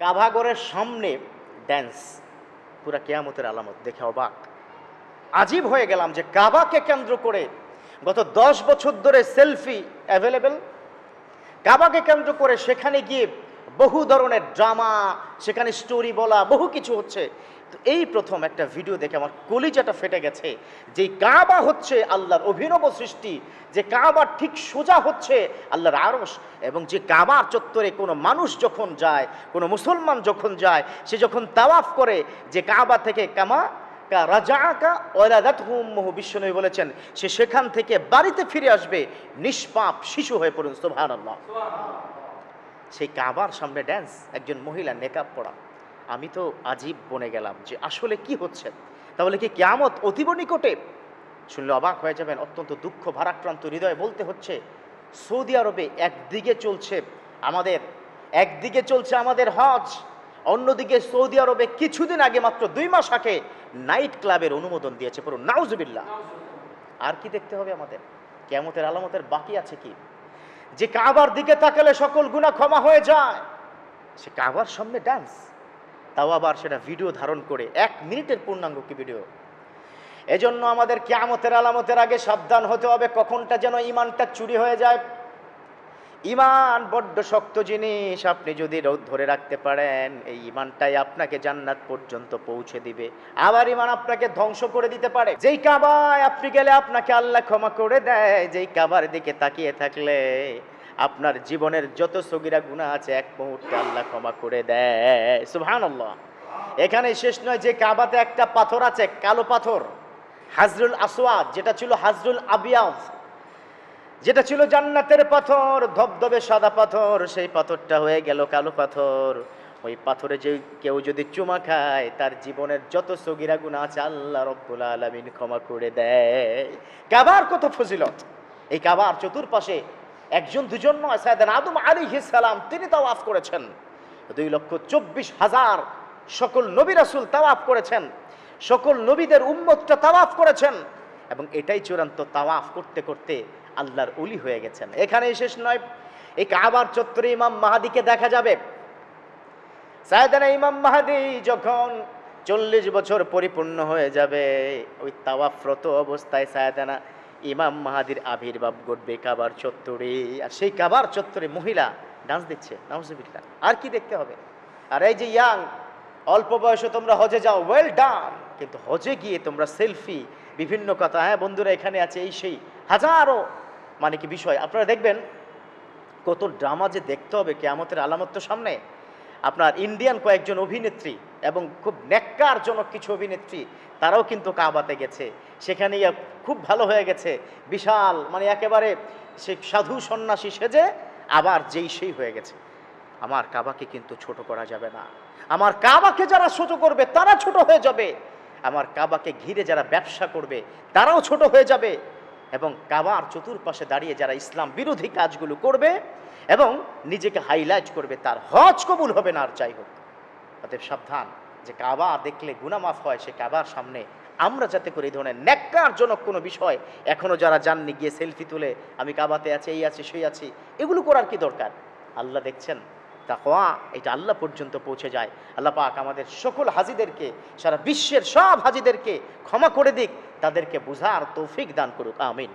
কাভাগরের সামনে ড্যান্স পুরা কেয়ামতের আলামত, দেখে অবাক। আজীব হয়ে গেলাম যে কাবাকে কেন্দ্র করে গত দশ বছর ধরে সেলফি অ্যাভেলেবেল কাবাকে কেন্দ্র করে সেখানে গিয়ে বহু ধরনের ড্রামা, সেখানে স্টোরি বলা, বহু কিছু হচ্ছে। তো এই প্রথম একটা ভিডিও দেখে আমার কলিজাটা ফেটে গেছে যে কাবা হচ্ছে আল্লাহর অভিনব সৃষ্টি, যে কাবার ঠিক সোজা হচ্ছে আল্লাহর আরস এবং যে কাবার চত্বরে কোনো মানুষ যখন যায়, কোনো মুসলমান যখন যায়, সে যখন তাওয়াফ করে, যে কাবা থেকে কামা কা বলেছেন, সে সেখান থেকে বাড়িতে ফিরে আসবে, নিষ্পাপ শিশু হয়ে পড়ুন সুবহানাল্লাহ। সেই কাবার সামনে ড্যান্স একজন মহিলা নেকাব পড়া আমি তো আজীব বনে গেলাম যে আসলে কি হচ্ছে? তাহলে কি কেয়ামত অতীব নিকটে? শুনলে অবাক হয়ে যাবেন, অত্যন্ত দুঃখ, ভারাক্রান্ত হৃদয়ে বলতে হচ্ছে, সৌদি আরবে একদিকে চলছে আমাদের, একদিকে চলছে আমাদের হজ। অন্যদিকে সৌদি আরবে কিছুদিন আগে মাত্র দুই মাস আগে নাইট ক্লাবের অনুমোদন দিয়েছে। পুরো নাউজুবিল্লাহ। আর কি দেখতে হবে আমাদের? কেয়ামতের আলামতের বাকি আছে কি? যে কাবার দিকে তাকালে সকল গুণা ক্ষমা হয়ে যায়। সে কাবার সামনে ডান্স তাও আবার সেটা ভিডিও ধারণ করে এক মিনিটের পূর্ণাঙ্গ কি ভিডিও এজন্য আমাদের কেয়ামতের আলামতের আগে সাবধান হতে হবে কখনটা যেন ইমানটা চুরি হয়ে যায়। ইমান বড্ড শক্ত জিনিস। আপনি যদি রোদ ধরে রাখতে পারেন, এই ইমানটাই আপনাকে জান্নাত পর্যন্ত পৌঁছে দিবে। আবার ইমান আপনাকে ধ্বংস করে দিতে পারে। যেই কাবায় আপনি গেলে আপনাকে আল্লাহ ক্ষমা করে দেয়। যেই কাবার দিকে তাকিয়ে থাকলে আপনার জীবনের যত সগিরা গুণা আছে, এক মুহূর্তে আল্লাহ ক্ষমা করে দেয়। সুবহানাল্লাহ। এখানে শেষ নয় যে কাবাতে একটা পাথর আছে, কালো পাথর। হাজরুল আসওয়াদ, যেটা ছিল হাজরুল আবিয়াজ যেটা ছিল জান্নাতের পাথর, ধবধবে সাদা পাথর, সেই পাথরটা হয়ে গেল কালো পাথর। ওই পাথরে যে কেউ যদি চুমা খায়, তার জীবনের যত সগিরা গুণা আছে আল্লাহ রব্বুল আলমিন ক্ষমা করে দেয়। কাবার কত ফজিলত। এই কাবার চতুর্পাশে একজন, দুজন নয় সায়দান আদম আলী সালাম, তিনি তাওয়াফ করেছেন। দুই লক্ষ চব্বিশ হাজার সকল নবী রাসুল তাওয়াফ করেছেন। সকল নবীদের উম্মতটা তাওয়াফ করেছেন। এবং এটাই চূড়ান্ত তাওয়াফ করতে করতে আল্লাহর উলি হয়ে গেছেন। এখানেই শেষ নয়। এই কাবার চত্বরে ইমাম মাহাদিকে দেখা যাবে। সায়দানা ইমাম মাহাদি যখন চল্লিশ বছর পরিপূর্ণ হয়ে যাবে, ওই তাওয়াফরত অবস্থায় সায়দানা ইমাম মাহাদির আবির্ভাব ঘটবে কাবার চত্বরে। আর সেই কাবার চত্বরে মহিলা ডান্স দিচ্ছে, নাউজুবিল্লাহ। আর কি দেখতে হবে? আর এই যে ইয়াং, অল্প বয়সে তোমরা হজে যাও ওয়েল ডান কিন্তু হজে গিয়ে তোমরা সেলফি বিভিন্ন কথা হ্যাঁ বন্ধুরা এখানে আছে এই সেই হাজারো মানে কি বিষয়? আপনারা দেখবেন কত ড্রামা যে দেখতে হবে, কেয়ামতের আলামত তো সামনে। আপনার ইন্ডিয়ান কয়েকজন অভিনেত্রী এবং খুব ন্যাক্কারজনক কিছু অভিনেত্রী, তারাও কিন্তু কাবাতে গেছে। সেখানে খুব ভালো হয়ে গেছে। বিশাল মানে একেবারে সে সাধু সন্ন্যাসী সেজে আবার যেই সেই হয়ে গেছে। আমার কাবাকে কিন্তু ছোট করা যাবে না। আমার কাবাকে যারা ছোট করবে, তারা ছোট হয়ে যাবে। আমার কাবাকে ঘিরে যারা ব্যবসা করবে, তারাও ছোট হয়ে যাবে। এবং কাবার চতুর্পাশে দাঁড়িয়ে যারা ইসলাম বিরোধী কাজগুলো করবে এবং নিজেকে হাইলাইট করবে, তার হজ কবুল হবে না আর যাই হোক। অতএব সাবধান যে কাবা দেখলে গুনামাফ হয়, সে কাবার সামনে আমরা যাতে করে এই ধরনের ন্যাক্কারজনক কোনো বিষয় এখনও যারা জাননি গিয়ে সেলফি তুলে, আমি কাবাতে আছি, এই আছি, সেই আছি, এগুলো করার কি দরকার? আল্লাহ দেখছেন তাকওয়া, এটা আল্লাহ পর্যন্ত পৌঁছে যায়। আল্লাহ পাক আমাদের সকল হাজিদেরকে, সারা বিশ্বের সব হাজিদেরকে ক্ষমা করে দিক, তাদেরকে বুঝার তৌফিক দান করুক, আমিন।